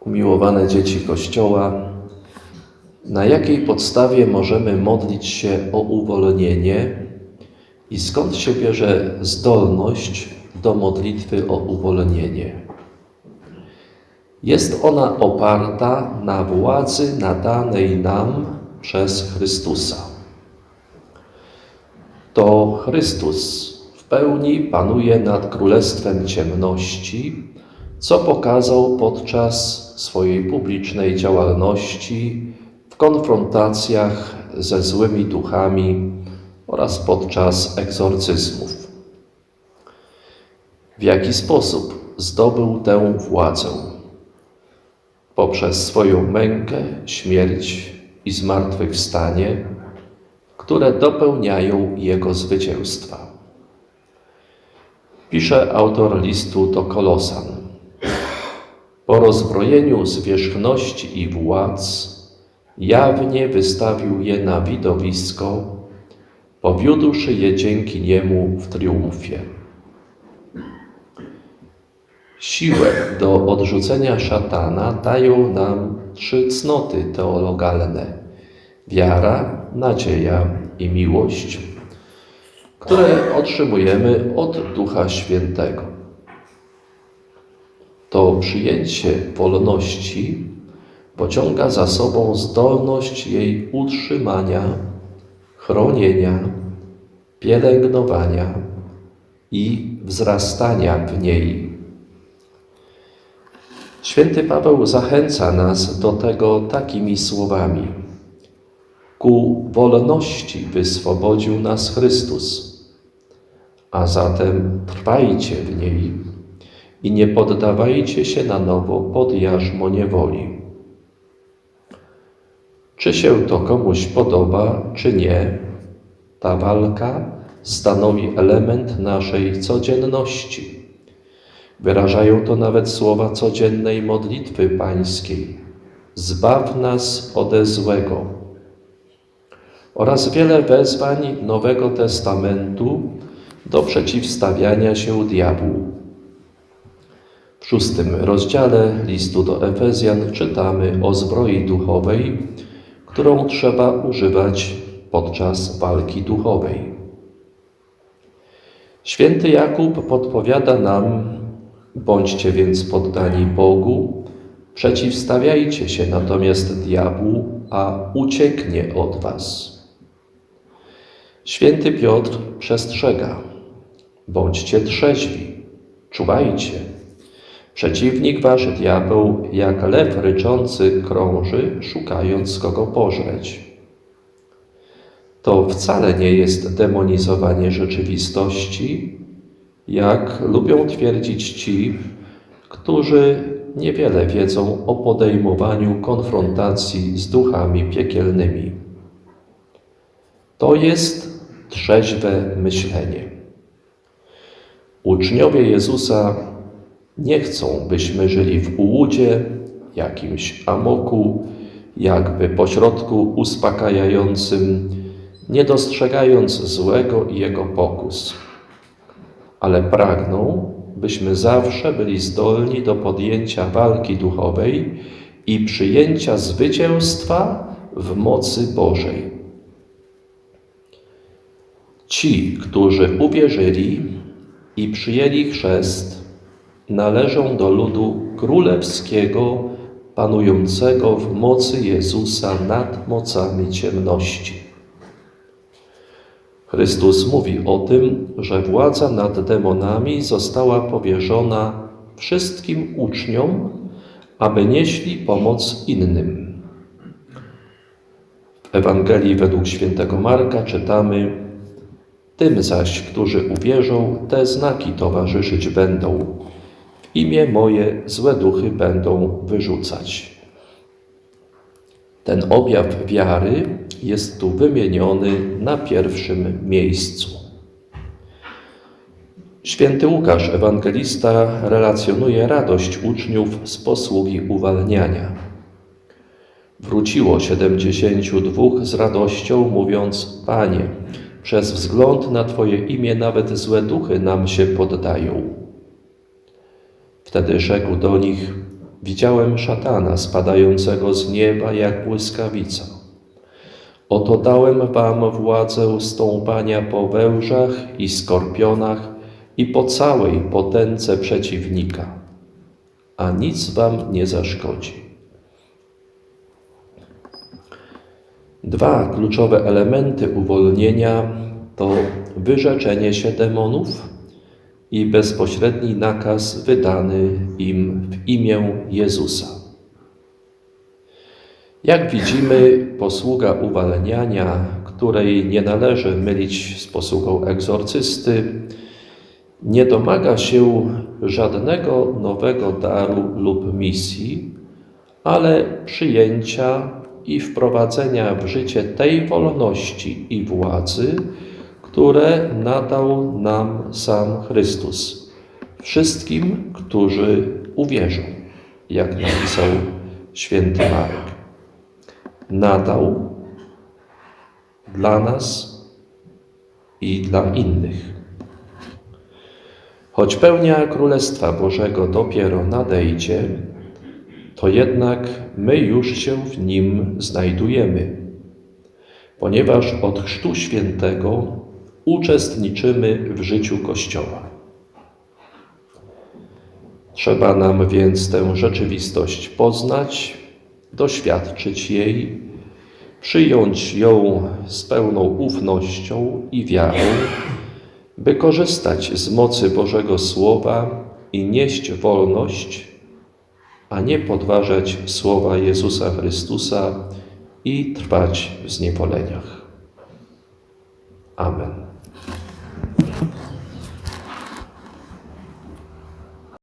Umiłowane dzieci Kościoła, na jakiej podstawie możemy modlić się o uwolnienie i skąd się bierze zdolność do modlitwy o uwolnienie? Jest ona oparta na władzy nadanej nam przez Chrystusa. To Chrystus w pełni panuje nad królestwem ciemności, co pokazał podczas swojej publicznej działalności w konfrontacjach ze złymi duchami oraz podczas egzorcyzmów. W jaki sposób zdobył tę władzę? Poprzez swoją mękę, śmierć i zmartwychwstanie, które dopełniają jego zwycięstwa. Pisze autor listu do Kolosan. Po rozbrojeniu zwierzchności i władz, jawnie wystawił je na widowisko, powiódłszy je dzięki niemu w triumfie. Siłę do odrzucenia szatana dają nam trzy cnoty teologalne: wiara, nadzieja i miłość, które otrzymujemy od Ducha Świętego. To przyjęcie wolności pociąga za sobą zdolność jej utrzymania, chronienia, pielęgnowania i wzrastania w niej. Święty Paweł zachęca nas do tego takimi słowami: Ku wolności wyswobodził nas Chrystus, a zatem trwajcie w niej i nie poddawajcie się na nowo pod jarzmo niewoli. Czy się to komuś podoba, czy nie, ta walka stanowi element naszej codzienności. Wyrażają to nawet słowa codziennej modlitwy pańskiej. Zbaw nas ode złego. Oraz wiele wezwań Nowego Testamentu do przeciwstawiania się diabłu. W szóstym rozdziale listu do Efezjan czytamy o zbroi duchowej, którą trzeba używać podczas walki duchowej. Święty Jakub podpowiada nam: bądźcie więc poddani Bogu, przeciwstawiajcie się natomiast diabłu, a ucieknie od was. Święty Piotr przestrzega: bądźcie trzeźwi, czuwajcie. Przeciwnik wasz diabeł, jak lew ryczący, krąży, szukając kogo pożreć. To wcale nie jest demonizowanie rzeczywistości, jak lubią twierdzić ci, którzy niewiele wiedzą o podejmowaniu konfrontacji z duchami piekielnymi. To jest trzeźwe myślenie. Uczniowie Jezusa nie chcą, byśmy żyli w ułudzie, jakimś amoku, jakby pośrodku uspokajającym, nie dostrzegając złego i jego pokus. Ale pragną, byśmy zawsze byli zdolni do podjęcia walki duchowej i przyjęcia zwycięstwa w mocy Bożej. Ci, którzy uwierzyli i przyjęli chrzest, należą do ludu królewskiego, panującego w mocy Jezusa nad mocami ciemności. Chrystus mówi o tym, że władza nad demonami została powierzona wszystkim uczniom, aby nieśli pomoc innym. W Ewangelii według świętego Marka czytamy: Tym zaś, którzy uwierzą, te znaki towarzyszyć będą. Imię moje złe duchy będą wyrzucać. Ten objaw wiary jest tu wymieniony na pierwszym miejscu. Święty Łukasz, ewangelista, relacjonuje radość uczniów z posługi uwalniania. Wróciło siedemdziesięciu dwóch z radością, mówiąc: Panie, przez wzgląd na Twoje imię nawet złe duchy nam się poddają. Wtedy rzekł do nich: widziałem szatana spadającego z nieba jak błyskawica. Oto dałem wam władzę stąpania po wężach i skorpionach i po całej potędze przeciwnika, a nic wam nie zaszkodzi. Dwa kluczowe elementy uwolnienia to wyrzeczenie się demonów i bezpośredni nakaz wydany im w imię Jezusa. Jak widzimy, posługa uwalniania, której nie należy mylić z posługą egzorcysty, nie domaga się żadnego nowego daru lub misji, ale przyjęcia i wprowadzenia w życie tej wolności i władzy, które nadał nam sam Chrystus, wszystkim, którzy uwierzą, jak napisał święty Marek. Nadał dla nas i dla innych. Choć pełnia Królestwa Bożego dopiero nadejdzie, to jednak my już się w nim znajdujemy, ponieważ od Chrztu Świętego uczestniczymy w życiu Kościoła. Trzeba nam więc tę rzeczywistość poznać, doświadczyć jej, przyjąć ją z pełną ufnością i wiarą, by korzystać z mocy Bożego Słowa i nieść wolność, a nie podważać słowa Jezusa Chrystusa i trwać w zniewoleniach. Amen.